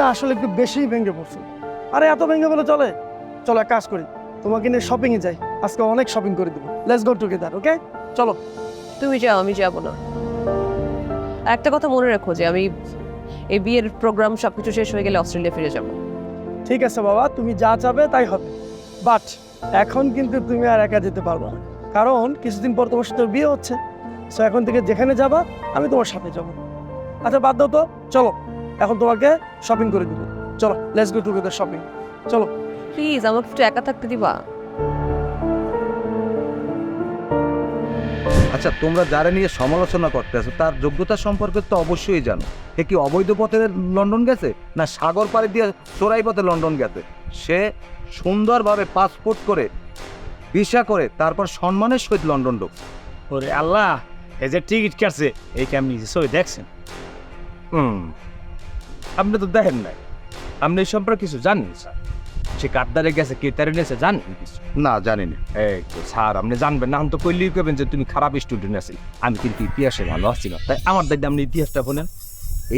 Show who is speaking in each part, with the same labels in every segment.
Speaker 1: আসলে একটু বেশিই ভেঙে পড়ছো। আরে এত ভেঙে বলে চলে? চলো এক কাজ করি। তোমাকে নিয়ে শপিংয়ে যাই। আজকে অনেক শপিং করে দেবো। লেটস গো টুগেদার ওকে চলো।
Speaker 2: তুমি যাও আমি যাব না। একটা কথা মনে রাখো যে আমি এই বিয়ের প্রোগ্রাম সবকিছু শেষ হয়ে গেলে অস্ট্রেলিয়া ফিরে যাব।
Speaker 1: ঠিক আছে বাবা তুমি যা চাবে তাই হবে। বাট এখন কিন্তু তুমি আর একা যেতে পারবা না। কারণ কিছুদিন পর তোমার সাথে বিয়ে হচ্ছে। সো এখন থেকে যেখানে যাবা আমি তোমার সাথে যাব। আচ্ছা বাদ দাও তো। চলো। এখন তোমাকে শপিং করে দিব। চলো লেটস গো টুগেদার শপিং চলো।
Speaker 2: প্লিজ আমাকে একটু একা থাকতে দিবা।
Speaker 3: আচ্ছা তোমরা যারা নিয়ে সমালোচনা করতেছো তার যোগ্যতা সম্পর্কে তো অবশ্যই জানো। সে কি অবৈধ পথে লন্ডন গেছে না সাগর পাড়ি দিয়ে চোরাই পথে লন্ডন গেছে? সে সুন্দরভাবে পাসপোর্ট করে ভিসা করে তারপর সম্মানের সহিত লন্ডন ঢুকছে
Speaker 4: ওরে আল্লাহ এই যে টিকিট কাটছে এই কেমনি ছবি দেখছেন? হুম। আপনি তো দেখেন নাই। আপনি এই সম্পর্কে কিছু জানেন স্যার? সে কাঠদারে গেছে কে তারে নিয়েছে জানেন কিছু?
Speaker 3: না জানি না
Speaker 4: এই তো স্যার আপনি জানবেন না তো কইলেই কবেন যে তুমি খারাপ স্টুডেন্ট আছি। আমি কিন্তু ইতিহাসে ভালো আছি না তাই আমার দায়িত্ব আপনি ইতিহাসটা বলেন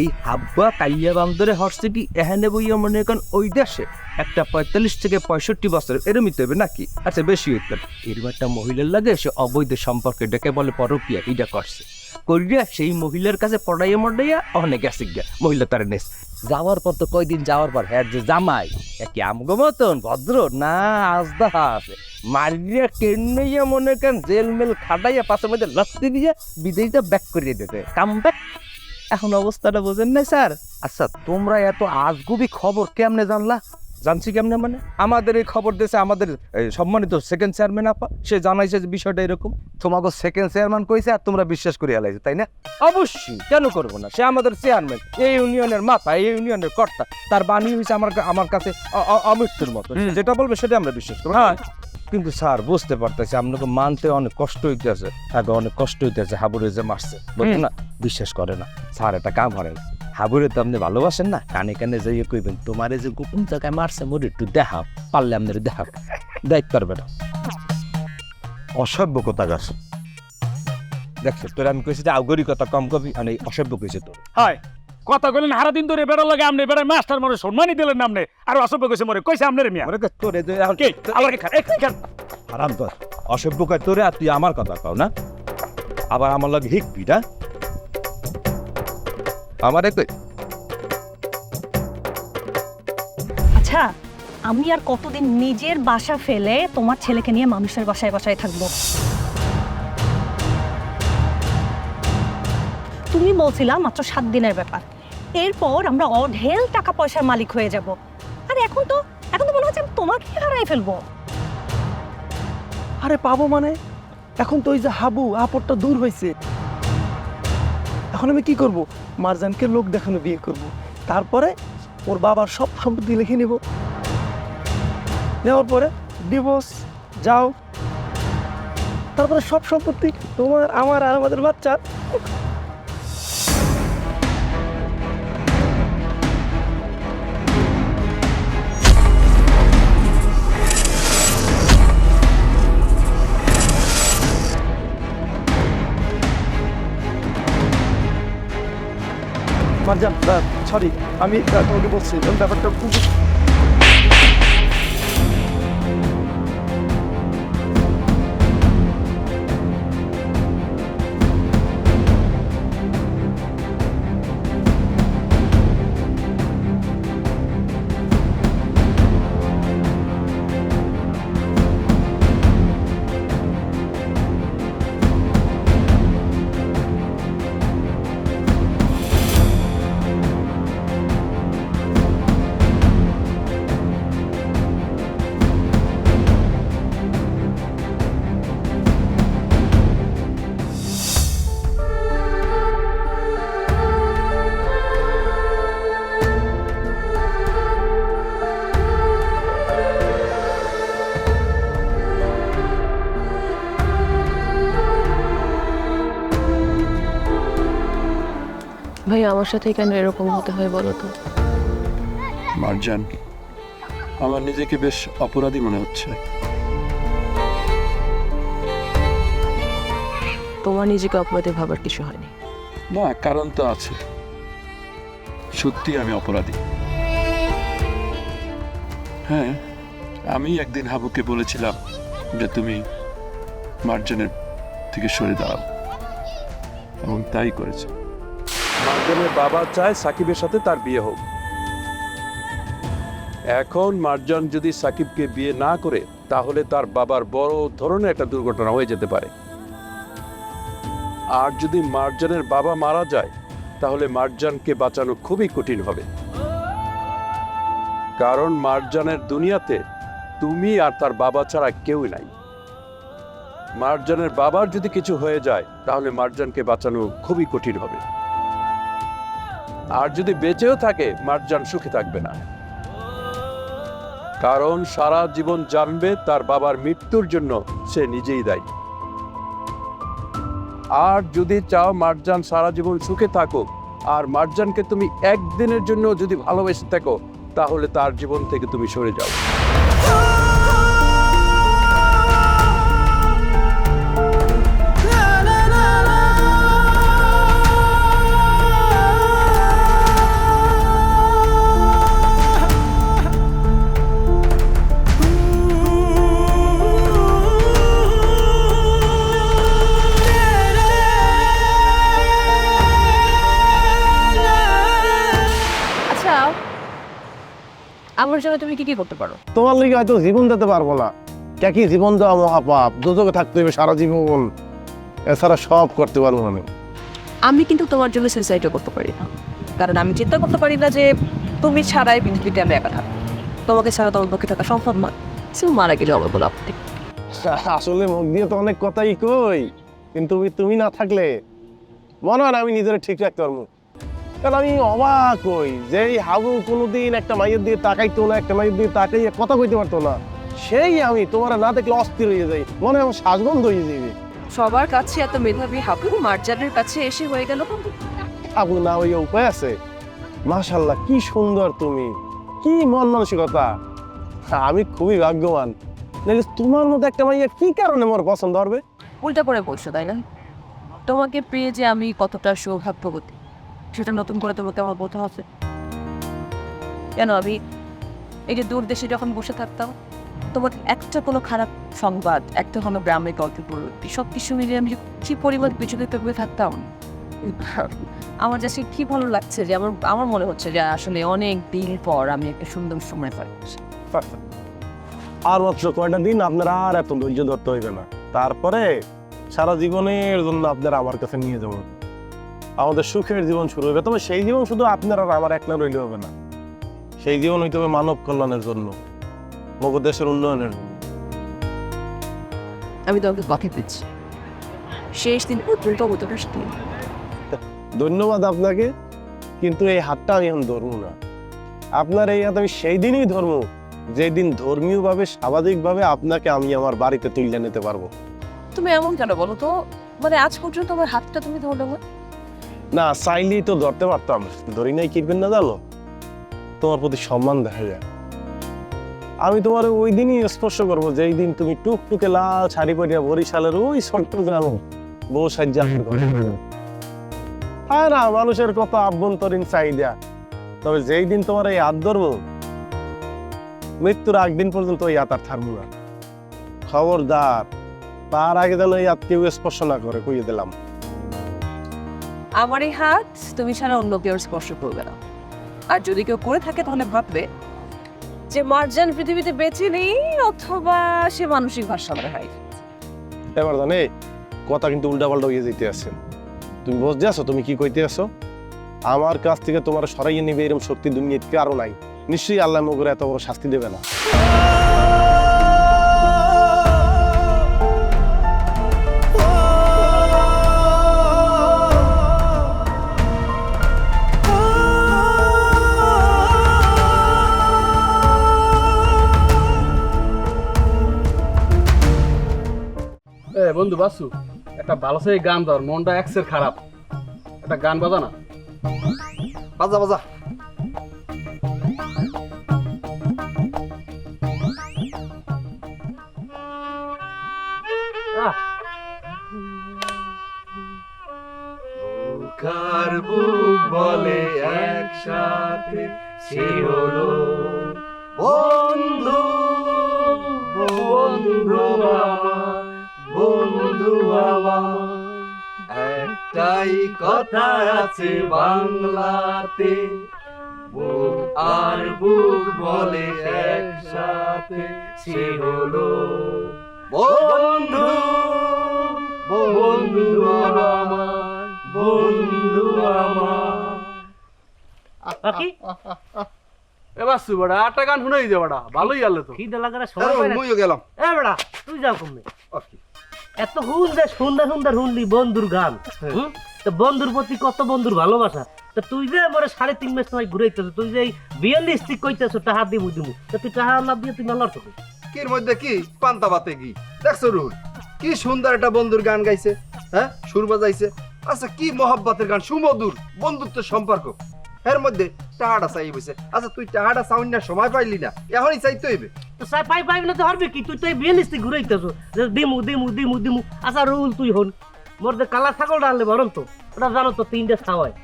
Speaker 4: এই হাব্বা কালিয়া বান্দরে হর্সিটি এখানে বইয়া মনে করেন ওই দেশে একটা পঁয়তাল্লিশ থেকে পঁয়ষট্টি বছর এরমই তো হবে নাকি? আচ্ছা বেশি হইতে পারে। এরকম একটা মহিলার লাগে সে অবৈধ সম্পর্কে ডেকে বলে পরকিয়া এটা করছে। করিয়া সেই মহিলার কাছে পড়াইয়া মডাইয়া অনেক গেছে গিয়া মহিলা তার নেস যাওয়ার পর তো কয়দিন যাওয়ার পর হ্যাঁ যে জামাই কি আমগো মতন ভদ্র? না, আজদা আছে। মারিয়া কেন্নইয়া মনে করেন জেল মেল খাটাইয়া পাশের মধ্যে লস্তি দিয়ে বিদেশটা ব্যাক করিয়ে দিতে কাম ব্যাক এখন অবস্থাটা বোঝেন না স্যার?
Speaker 3: আচ্ছা তোমরা এত আজগুবি খবর কেমনে জানলা?
Speaker 4: জানছি কেমনে মানে? আমাদের এই খবর দিয়েছে আমাদের সম্মানিত সেকেন্ড চেয়ারম্যান আপা সে জানাইছে যে বিষয়টা এরকম।
Speaker 3: তোমাকে সেকেন্ড চেয়ারম্যান কইছে আর তোমরা বিশ্বাস করে এলাইছে তাই না?
Speaker 4: অবশ্যই কেন করব না? সে আমাদের চেয়ারম্যান এই ইউনিয়নের মাথা এই ইউনিয়নের কর্তা। তার বাণী হয়েছে আমার আমার কাছে অমৃত্যুর মতো। যেটা বলবে সেটা আমরা বিশ্বাস করব। হ্যাঁ। কিন্তু স্যার বুঝতে পারতেছি আপনাকে মানতে অনেক কষ্ট হইতেছে আগে অনেক কষ্ট হইতেছে হাবুরে যে মারছে বুঝলেন না? বিশ্বাস করে না। স্যার এটা কাম হারেন হাবুরে তো আপনি ভালোবাসেন না? কানে কানে যাইয়ে কইবেন তোমারে যে গোপন জায়গায় মারছে মোর একটু দেখাও পারলে আপনার দেখাও। দেখ পারবে না
Speaker 3: অসভ্য কথা গাছ
Speaker 4: দেখছ তোর আমি কইছি যে আউগরি কথা কম কবি মানে অসভ্য কইছে তোর।
Speaker 5: হয় কথা কইলেন হারা দিন ধরে বেড়া লাগে আমনে বেড়ায় মাস্টার মরে সম্মানই দিলেন না আমনে আর অসভ্য কইছে মরে কইছে আমনের মিয়া।
Speaker 4: কর তোর এই যে এখন
Speaker 5: কে? আবার খা এক খান।
Speaker 4: হারাম তোর। অসভ্য কয় তোরে আর তুই আমার কথা কও না? আবার আমার লগে হিকবি না? আমার কই
Speaker 6: আচ্ছা আমি আর কতদিন নিজের বাসা ফেলে তোমার ছেলেকে নিয়ে মানুষের বাসায় বাসায় থাকব? তুমি বলছিলা মাত্র সাত দিনের ব্যাপার। এরপর আমরা অঢেল টাকা পয়সার মালিক হয়ে যাব। আর এখন তো এখন তো মনে হচ্ছে আমি তোমাকে হারাই ফেলব।
Speaker 1: আরে পাবো মানে? এখন তো ওই যে হাবু আপদটা দূর হয়েছে এখন আমি কি করব? মারজানকে লোক দেখানো বিয়ে করব। তারপরে ওর বাবার সব সম্পত্তি লিখে নিব। নেওয়ার পরে ডিভোর্স যাও। তারপরে সব সম্পত্তি তোমার, আমার আর আমাদের বাচ্চার। মারজান সরি আমি তোমাকে বলছি ব্যাপারটা খুব
Speaker 2: ভাই আমার সাথে কেন এরকম হতে হয় বলো তো?
Speaker 7: মার্জান আমার নিজেকে বেশ অপরাধী মনে হচ্ছে।
Speaker 2: তোমার নিজেকে অপরাধী ভাবার কিছু হয়নি?
Speaker 7: না কারণ তো আছে। সত্যি আমি অপরাধী। হ্যাঁ আমি একদিন হাবুকে বলেছিলাম যে তুমি মার্জানের থেকে সরে দাঁড়াও। এবং তাই করেছে। মার্জানের বাবা চায় সাকিবের সাথে তার বিয়ে হোক। এখন মার্জান যদি সাকিবকে বিয়ে না করে, তাহলে তার বাবার বড় ধরনের একটা দুর্ঘটনা হয়ে যেতে পারে। আর যদি মার্জানের বাবা মারা যায়, তাহলে মার্জানকে বাঁচানো খুবই কঠিন হবে। কারণ মার্জানের দুনিয়াতে তুমি আর তার বাবা ছাড়া কেউই নাই। মার্জানের বাবার যদি কিছু হয়ে যায়, তাহলে মার্জানকে বাঁচানো খুবই কঠিন হবে। আর যদি বেঁচেও থাকে, মারজান সুখী থাকবে না। কারণ সারা জীবন জানবে তার বাবার মৃত্যুর জন্য সে নিজেই দায়ী। আর যদি চাও মারজান সারা জীবন সুখে থাকুক, আর মারজানকে তুমি একদিনের জন্য যদি ভালোবেসে থাকো, তাহলে তার জীবন থেকে তুমি সরে যাও।
Speaker 2: আমার জন্য তুমি কি কি করতে পারো?
Speaker 8: তোমার লিগে হয়তো জীবন দিতে পারব না। কে কি জীবন দেওয়া মহাপাপ? দুযোগে থাকতে হবে সারা জীবন। এছাড়া সব করতে পারব না আমি।
Speaker 2: আমি কিন্তু তোমার জন্য সুইসাইডও করতে পারি না। কারণ আমি চিন্তা করতে পারি না যে তুমি ছাড়াই পৃথিবীতে আমি একা থাকব। তোমাকে ছাড়া তোমার পক্ষে থাকা সম্ভব নয়। সে মারা গেলে হবে বলে আপনি।
Speaker 8: আসলে মুখ দিয়ে তো অনেক কথাই কই। কিন্তু তুমি না থাকলে মনে হয় আমি নিজের ঠিক রাখতে পারব। কারণ আমি অবাক হই যে এই হাবু কোনোদিন একটা মাইয়ের দিয়ে তাকাইতো না একটা মাইয়ের দিয়ে তাকাইয়ে কথা কইতে পারতো না। সেই আমি তোমার না দেখলে অস্থির হয়ে যাই মনে হয় আমার শ্বাসবন্ধ হয়ে যাবে
Speaker 2: সবার কাছে এত মেধাবী হাবু মার্জানের কাছে এসে হয়ে গেল।
Speaker 8: হাবু না ওই উপায় আছে? মাশাল্লাহ কি সুন্দর তুমি। কি মন মানসিকতা। আমি খুবই ভাগ্যবান। নাহলে তোমার মতো একটা মাইয়া কি কারণে আমার পছন্দ হবে?
Speaker 2: উল্টা করে বলছো তাই না? তোমাকে পেয়ে যে আমি কতটা সৌভাগ্যবতী। সেটা নতুন করে তোমাকে আমার বলতে হবে কেন আমি এই যে দূর দেশে যখন বসে থাকতাম, তোমার একটা কোনো খারাপ সংবাদ, একটা কোনো গ্রামে গল্প পরবর্তী সব কিছু মিলিয়ে আমি কি পরিমাণ পিছনে পেপে থাকতাম? আমার কাছে কি ভালো লাগছে যে আমার আমার মনে হচ্ছে যে আসলে অনেক দিন পর আমি একটা সুন্দর সময় পাচ্ছি
Speaker 8: আর মাত্র কয়টা দিন আপনারা আর এত ধৈর্য ধরতে হইবে না। তারপরে সারা জীবনের জন্য আপনারা আমার কাছে নিয়ে যাব আমাদের সুখের জীবন শুরু হবে তবে সেই জীবন শুধু আপনারা আর আমার একলা রইলে হবে না। সেই জীবন হইতে হবে মানব কল্যাণের জন্য মগ দেশের উন্নয়নের জন্য।
Speaker 2: আমি তোমাকে কথা দিচ্ছি। শেষ দিন পর্যন্ত অবতরটা সাথে।
Speaker 8: ধন্যবাদ আপনাকে কিন্তু এই হাতটা আমি এখন ধরবো না। আপনার এই হাত আমি সেই দিনই ধরবো যেই দিন ধর্মীয়ভাবে স্বাভাবিকভাবে আপনাকে আমি আমার বাড়িতে তুলে নিতে পারব।
Speaker 2: তুমি এমন কেন বলো তো? মানে আজ পর্যন্ত আমার হাতটা তুমি ধরলে না?
Speaker 8: না চাইলেই তো ধরতে পারতাম। ধরি নাই কিনবেন না জানো? তোমার প্রতি সম্মান দেখা যায়। আমি তোমার ওই দিনই স্পর্শ করব, যেই দিন তুমি টুকটুকে লাল শাড়ি পরিয়া বরিশালের ওই ছোট্ট গ্রাম বউ সাজ্জা ঢুকবে। হয় না, মানুষের কত আভ্যন্তরীণ চাহিদা। তবে যেই দিন তোমার এই হাত ধরবো, মৃত্যুর আগ দিন পর্যন্ত ওই হাত আর থাকব না। খবরদার, তার আগে যেন এই হাত কেউ স্পর্শ না করে, কইয়ে দিলাম।
Speaker 2: আমার এই হাত, তুমি ছাড়া অন্য কেউ স্পর্শ করবে না। আর যদি কেউ করে থাকে, তাহলে ভাববে যে মার্জান পৃথিবীতে বেঁচে নেই, অথবা সে মানসিক ভারসাম্য হাই।
Speaker 8: এবার জানে, কথা কিন্তু উল্টা পাল্টা হয়ে যেতে আছে। তুমি বুঝতে আছো, তুমি কি কইতে আছো? আমার কাছ থেকে তোমার সরাইয়ে নিবে এরকম শক্তি দুনিয়াতে কারও নাই। নিশ্চয়ই আল্লাহ মগরে এত বড় শাস্তি দেবে না।
Speaker 9: বন্ধু বাসু একটা ভালো সেই গান ধর মনটা একসের খারাপ। একটা গান বাজা না?
Speaker 10: বাজা বাজা। বলে একসাথে শিহলো বন্ধু বন্ধু আমার।
Speaker 3: নাই কথা আছে বাংলাতে বুক আর বুক বলে একসাথে সে হলো বন্ধু বন্ধু আমার বন্ধু আমার।
Speaker 11: বাকি
Speaker 9: এ বাসু বড়া আটটা গান শুনেই যে বড়া ভালোই গেল তো।
Speaker 11: কি লাগার সময় পাই
Speaker 3: মুইও গেলাম।
Speaker 11: এ বেড়া তুই যাও কমবে। এত হুন যে সুন্দর সুন্দর শুনলি বন্ধুর গান। তো বন্ধুর প্রতি কত বন্ধুর ভালোবাসা। তো তুই যে আমার সাড়ে তিন মাস সময় ঘুরাইতেছ তুই যে বিয়াল্লিশ কইতেছ টাহা দিমু দিমু। তো তুই টাহা না দিয়ে তুই নলর তো
Speaker 3: কির মধ্যে কি? পান্তা বাতে কি? দেখছ রুল কি সুন্দর একটা বন্ধুর গান গাইছে হ্যাঁ? সুর বাজাইছে। আচ্ছা কি মহাব্বতের গান? সুমধুর বন্ধুত্বের সম্পর্ক। এর মধ্যে টাহাটা চাই বসে। আচ্ছা তুই টাহাটা চাউন না, সময় পাইলি না। এখনই চাইতে হইবে।
Speaker 11: তো সাই পাই পাই না তো হরবে কি? তুই তো এই বিয়াল্লিশ ঘুরাইতেছ। যে দিমু দিমু দিমু দিমু। আচ্ছা রুল তুই হন। মোর যে কালা ছাগলটা আনলে বরং তো, ওটা জানো তো তিনটে ছাওয়ায়।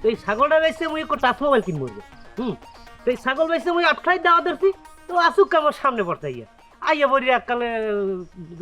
Speaker 11: তো এই ছাগলটা বেচতে মুই একটা টাচ মোবাইল কিনবো। হুম? তো এই ছাগল বেচতে মুই আটকাই দেওয়া দেখছি তো আসুক আমার সামনে পড়তে ইয়া আইয়া বলি এককালে,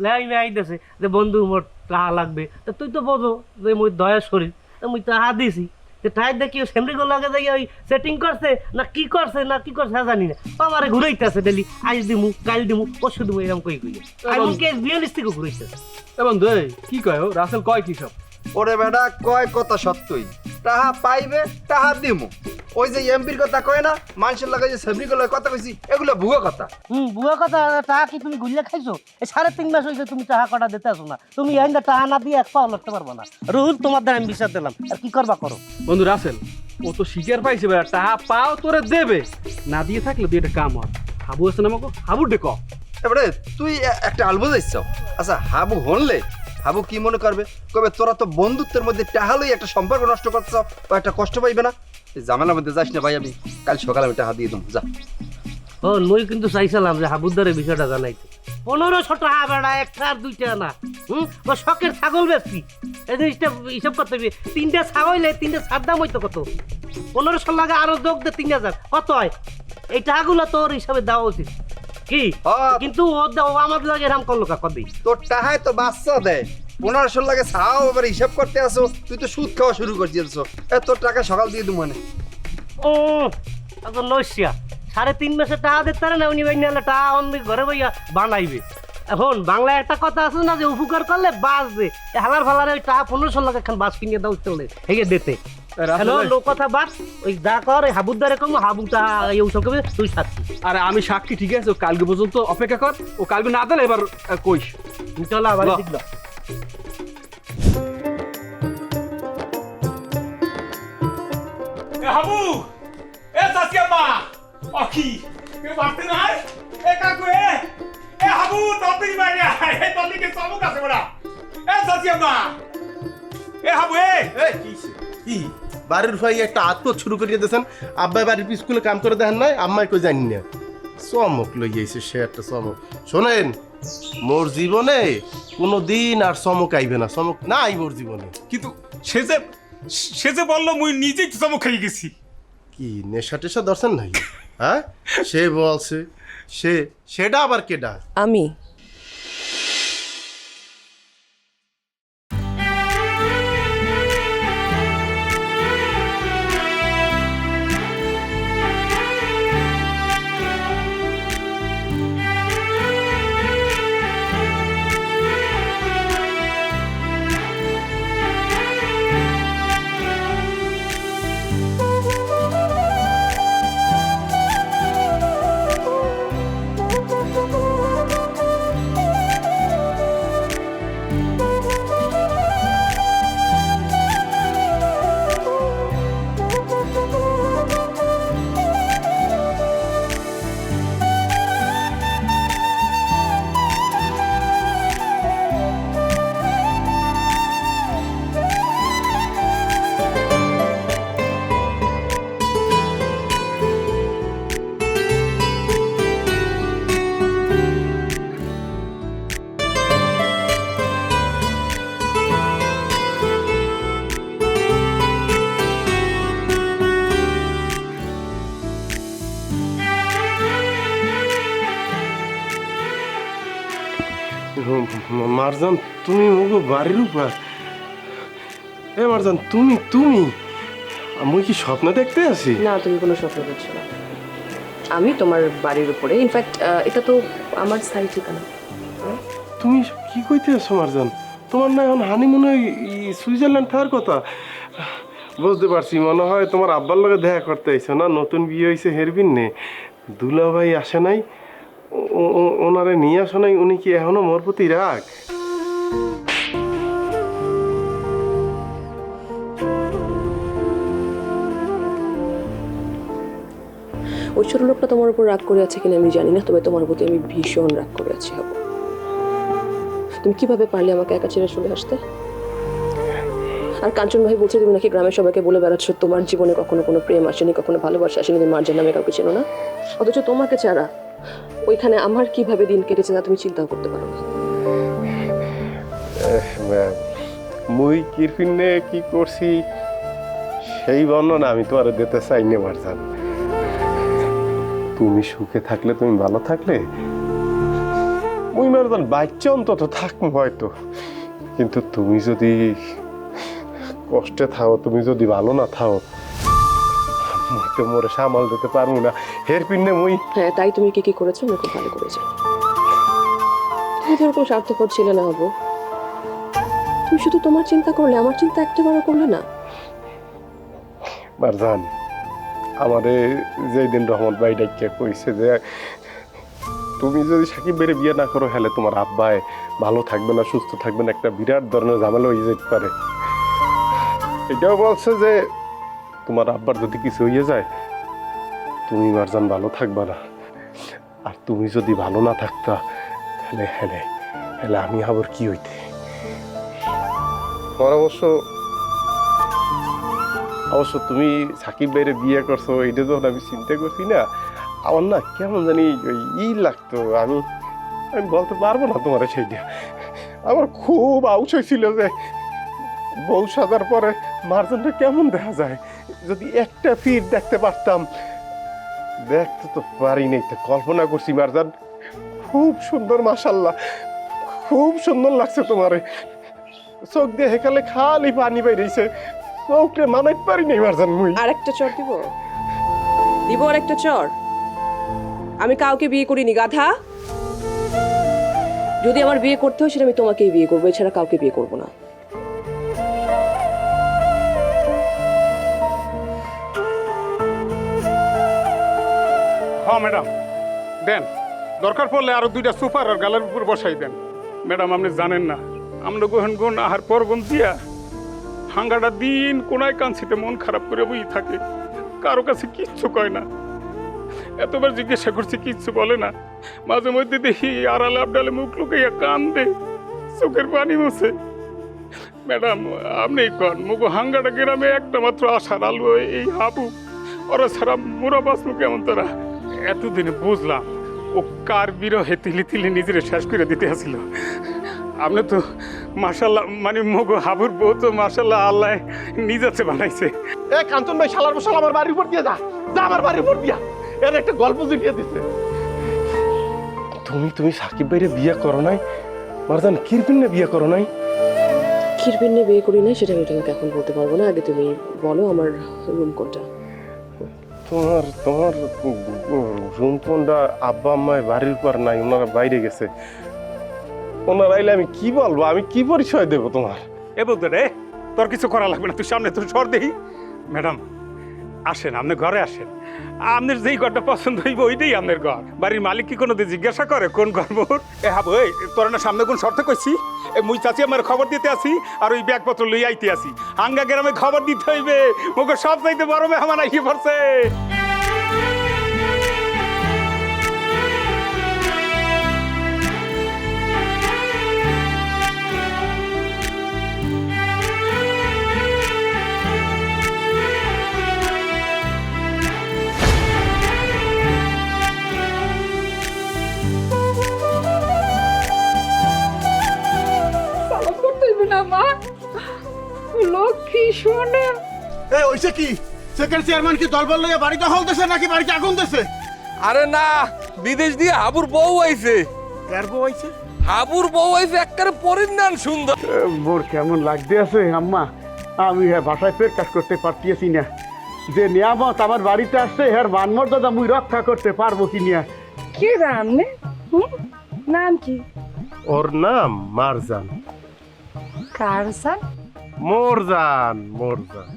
Speaker 11: লাই আই দেছে যে, বন্ধু, মোর টাহা লাগবে। তো তুই তো বোঝো যে মুই দয়া শরীর মুই টাহা দিছি। যে টায়ার দেখি সেমরিগো লাগে যাই ওই সেটিং করছে না কি করছে না কি করছে জানি না। আমারে ঘুরাইতেছে ডেলি আজ দিমু কাল দিমু পরশু দিমু এরকম কই কই আমি কেস বিয়াল্লিশ থেকে ঘুরাইতেছে
Speaker 9: এ বন্ধু এই, কি কয় রাসেল কয় কি সব
Speaker 3: ওরে বেটা কয় কথা সত্যই। টাহা পাইবে টাহা দিমু। ওই যে এমপির কথা কয় না মানুষের লাগে যে সেমরি গুলো কথা কইছি এগুলো ভুয়ো কথা।
Speaker 11: হুম বুয়া কথা টাকা কি তুমি গুলিয়া খাইছো? এই সাড়ে তিন মাস হয়েছে তুমি টাকা কটা দিতে আসো না। তুমি এখানটা টাকা না দিয়ে এক পাও লড়তে পারব না। রুহুল তোমার দ্বারা আমি বিশ্বাস দিলাম। আর কি করবা করো?
Speaker 9: বন্ধু রাসেল ও তো শিকার পাইছে বেটা। টাহা পাও তোরে দেবে। না দিয়ে থাকলে তুই একটা কাম হয়। হাবু আছে না আমাকে? হাবু ডেক।
Speaker 3: এবারে তুই এ- একটা আলবো যাইছ আচ্ছা হাবু হনলে হাবু কি মনে করবে? কবে তোরা তো বন্ধুত্বের মধ্যে টাহালই একটা সম্পর্ক নষ্ট করছ বা একটা কষ্ট পাইবে না? এই ঝামেলার মধ্যে যাস না ভাই আমি কাল সকালে আমি টাহা দিয়ে দেবো যা।
Speaker 11: ও মই কিন্তু চাইছিলাম যে হাবুদ্দারের বিষয়টা জানাইতে। পনেরোশো টাকা বেড়া একটা আর দুইটা না, হুম? ও শখের ছাগল বেশি এই জিনিসটা হিসাব করতে হবে। তিনটা ছাগলে তিনটা ছাড় দাম হইতো কত? পনেরোশো লাগে আরও যোগ দে, তিন হাজার। কত হয়? এই টাকাগুলো তোর হিসাবে দেওয়া উচিত। কি। কিন্তু ও দে- আমাদের লাগে এরকম করল কা কদি
Speaker 3: তোর টাহায় তো বাচ্চা দেয় পনেরোশো লাগে ছাও আবার হিসাব করতে আসো। তুই তো সুদ খাওয়া শুরু করছিস এ তোর টাকা সকাল দিয়ে দেবো মানে।
Speaker 11: ও এখন নইসিয়া সাড়ে তিন মাসে টাকা দিতে পারে না উনি বাইন নাহলে টাকা অন্য ঘরে বইয়া বানাইবে। এখন বাংলায় একটা কথা আছে না যে উপকার করলে বাস দে এ হালার ফালারে ওই টাকা পনেরোশো লাখ এখন বাস কিনে দাও চলে হেগে দিতে। কথা বাস। ওই যা কর ওই হাবুদ্দারে কম হাবুটা এই সব তুই
Speaker 9: আরে আমি সাক্ষী ঠিক আছে কালকে পর্যন্ত অপেক্ষা কর ও কালকে না দিলে এবার কইস।
Speaker 11: চলো আবার
Speaker 9: ল।
Speaker 5: হাবু! এ সাসিয়া মা অকি কে বাড়তে নাই? এ কাকু এ এ হাবু ততই বাইরে আয়। এ তলি কে আছে বড়া। এ সাসিয়া মা এ হাবু এ!
Speaker 12: কি? বাড়ির ভাই একটা আত্মত শুরু করিয়ে দিয়েছেন। আব্বাই বাড়ির স্কুলে কাম করে দেখেন নাই আম্মাই কই জানি না। চমক লইয়াছে সে একটা চমক। শোনেন মোর জীবনে কোনো দিন আর চমক আইবে না চমক নাই মোর জীবনে।
Speaker 5: কিন্তু সে যে সে যে বলল মুই নিজেই তো চমক খেয়ে গেছি।
Speaker 12: কি নেশা টেশা দর্শন নাই হ্যাঁ? সে বলছে সে সেটা আবার কেডা?
Speaker 2: আমি?
Speaker 12: বাড়ির উপর এ মারজান তুমি তুমি আমি কি স্বপ্ন দেখতে আছি?
Speaker 13: না তুমি কোনো স্বপ্ন দেখছ না। আমি তোমার বাড়ির উপরে ইনফ্যাক্ট এটা তো আমার স্থায়ী ঠিকানা।
Speaker 12: তুমি কি কইতে আছো মারজান? তোমার না এখন হানিমুনে সুইজারল্যান্ড থাকার কথা। বুঝতে পারছি মনে হয় তোমার আব্বার লগে দেখা করতে আইছো না? নতুন বিয়ে হয়েছে হেরবিন নে। দুলা ভাই আসে নাই ওনারে নিয়ে আসো নাই উনি কি এখনও মোর প্রতি রাগ?
Speaker 13: ওই ছোট লোকটা তোমার উপর রাগ করে আছে কিনা আমি জানি না, তবে তোমার প্রতি আমি ভীষণ রাগ করে আছি হব। তুমি কীভাবে পারলে আমাকে একা ছেড়ে চলে আসতে? আর কাঞ্চন ভাই বলছে তুমি নাকি গ্রামের সবাইকে বলে বেড়াচ্ছ, তোমার জীবনে কখনো কোনো প্রেম আসেনি, কখনো ভালোবাসা আসেনি, তুমি মার্জেন নামে কাউকে চেনো না? অথচ তোমাকে ছাড়া ওইখানে আমার কীভাবে দিন কেটেছে না তুমি চিন্তাও করতে পারো না।
Speaker 12: মুই কিরফিনে কি করছি সেই বর্ণনা আমি তোমার দিতে চাই নে, মারজান। তুমি সুখে থাকলে তুমি ভালো থাকলে? মুই মারজান বাচ্চা অন্তত থাকব হয়তো। কিন্তু তুমি যদি কষ্টে থাও তুমি যদি ভালো না থাও মুই তো মোরে সামাল দিতে পারব না। হের পিন্নে মুই
Speaker 13: হ্যাঁ তাই তুমি কি কি করেছ? আমি খুব ভালো করেছ তুমি তো ওরকম স্বার্থপর ছিলে না হব তুমি শুধু তোমার চিন্তা করলে আমার চিন্তা একটাবারও করলে না।
Speaker 12: মারজান আমারে যেই দিন রহমত ভাই ডাকিয়া কইছে যে, তুমি যদি সাকিব বেড়ে বিয়ে না করো, হলে তোমার আব্বায় ভালো থাকবে না, সুস্থ থাকবে না, একটা বিরাট ধরনের ঝামেলা হয়ে যেতে পারে। এটাও বলছে যে, তোমার আব্বার যদি কিছু হয়ে যায়, তুমি মারজান ভালো থাকবে না। আর তুমি যদি ভালো না থাকতা, হেলে হেলে হেলে আমি আবার কি হইতে? আমার অবশ্য অবশ্য তুমি সাকিব বাইরে বিয়ে করছ এটা যখন আমি চিন্তা করছি না, আমার না কেমন জানি ই লাগতো, আমি আমি বলতে পারব না তোমার সেইটা। আমার খুব আউস হয়েছিল যে বউ সাজার পরে মার্জনটা কেমন দেখা যায়। যদি একটা ফিট দেখতে পারতাম, দেখতে তো পারি নাই, তো কল্পনা করছি মারজান, খুব সুন্দর মাসাল্লাহ খুব সুন্দর লাগছে তোমারে। চোখ দিয়ে হেকালে খালি পানি বাইরেছে চোখে মানাইতে পারি নাই মারজান মুই।
Speaker 13: আর একটা চর দিব? দিব আর একটা চর? আমি কাউকে বিয়ে করিনি গাধা। যদি আমার বিয়ে করতে হয় সেটা আমি তোমাকেই বিয়ে করব এছাড়া কাউকে বিয়ে করব না।
Speaker 5: হ্যাঁ ম্যাডাম। দেন দরকার পড়লে আরও দুইটা সুপার আর গালের উপর বসাই দেন। ম্যাডাম আপনি জানেন না আমরা গোহন গুণ আহার পর গুণ দিয়া হাঙ্গাটা দিন কোনায় কাঞ্চিতে মন খারাপ করে বই থাকে। কারও কাছে কিচ্ছু কয় না। এতবার জিজ্ঞাসা করছি, কিচ্ছু বলে না। মাঝে মধ্যে দেখি আড়ালে আবডালে মুখ লুকাইয়া কান্দে, চোখের পানি মুছে। ম্যাডাম, আপনি কন? মুগো হাঙ্গাটা গ্রামে একটা মাত্র আশার আলু, এই হাবু। ওরা ছাড়া মুরা বাঁচলো কেমন তারা? এতদিনে বুঝলাম, ও কার বিরহে তিলি তিলি নিজের শেষ করে দিতে আসছিল আপনি তো মাসাল্লাহ মানে মগো হাবুর বউ তো মাসাল্লাহ আল্লাহ নিজেছে বানাইছে।
Speaker 12: এ কাঞ্চন ভাই শালার বসাল আমার বাড়ির উপর দিয়ে যা। যা আমার বাড়ির উপর দিয়া। এর একটা গল্প জুটিয়ে দিছে। তুমি তুমি সাকিব ভাইরে বিয়ে করো নাই? মারজান কিরপিনে বিয়ে করো নাই?
Speaker 13: ক্ষীরপিন নিয়ে বিয়ে করি না সেটা আমি তোমাকে এখন বলতে পারব না। আগে তুমি বলো আমার রুম কোনটা।
Speaker 12: তোমার তোমার রুম ফোনটা আব্বা আম্মায় বাড়ির পর নাই ওনারা বাইরে গেছে। ওনারা আইলে আমি কি বলব? আমি কি পরিচয় দেবো তোমার?
Speaker 5: এ বলতে রে, তোর কিছু করা লাগবে না, তুই সামনে তুই সর দেই। ম্যাডাম, আসেন, আপনি ঘরে আসেন। আপনার যেই ঘরটা পছন্দ হইব, ওইটাই আপনার ঘর। বাড়ির মালিক কি কোনো জিজ্ঞাসা করে কোন ঘর মোর? এ হাবো, এই, তোর না সামনে কোন শর্তে কইছি? এ, মুই চাচি আমার খবর দিতে আসি আর ওই ব্যাগপত্র লই আইতে আসি। হাঙ্গা গ্রামে খবর দিতে হইবে, মুখে সব চাইতে বড় মেহমান আইয়ে পড়ছে।
Speaker 14: এ ওইসে কি? সেকেন্ড চেয়ারম্যান কি দলবল লইয়া বাড়ি দখল দিছে নাকি বাড়িতে আগুন দিছে?
Speaker 15: আরে না বিদেশ দিয়ে হাবুর বউ আইছে।
Speaker 14: কার বউ আইছে?
Speaker 15: হাবুর বউ আইছে একবারে পরিণাম সুন্দর।
Speaker 14: মোর কেমন লাগতে আছে আম্মা?
Speaker 9: আমি হ্যাঁ ভাষায় প্রকাশ করতে পারতেছি না। যে নিয়ামত আমার বাড়িতে আসছে হ্যাঁ মানমর্যাদা মুই রক্ষা করতে পারব কি নিয়া?
Speaker 15: কে রান্নে নাম কি?
Speaker 12: ওর নাম মারজান।
Speaker 15: কারসান
Speaker 12: মোরজান মোরজান